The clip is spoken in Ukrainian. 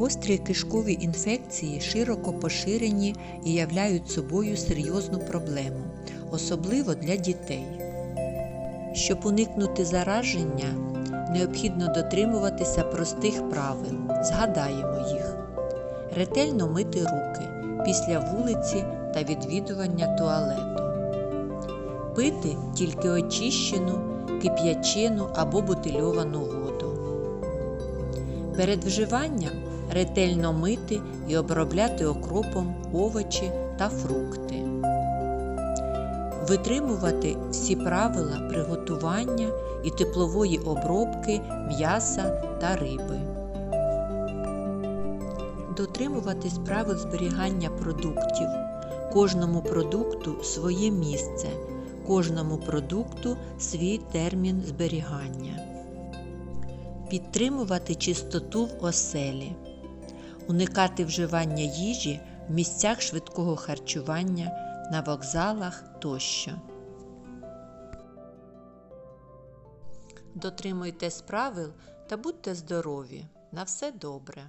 Гострі кишкові інфекції широко поширені і являють собою серйозну проблему, особливо для дітей. Щоб уникнути зараження, необхідно дотримуватися простих правил. Згадаємо їх: ретельно мити руки після вулиці та відвідування туалету, пити тільки очищену, кип'ячену або бутильовану воду. Перед вживанням ретельно мити і обробляти окропом овочі та фрукти. Витримувати всі правила приготування і теплової обробки м'яса та риби. Дотримуватись правил зберігання продуктів. Кожному продукту своє місце, кожному продукту свій термін зберігання. Підтримувати чистоту в оселі, уникати вживання їжі в місцях швидкого харчування, на вокзалах тощо. Дотримуйтесь правил та будьте здорові. На все добре!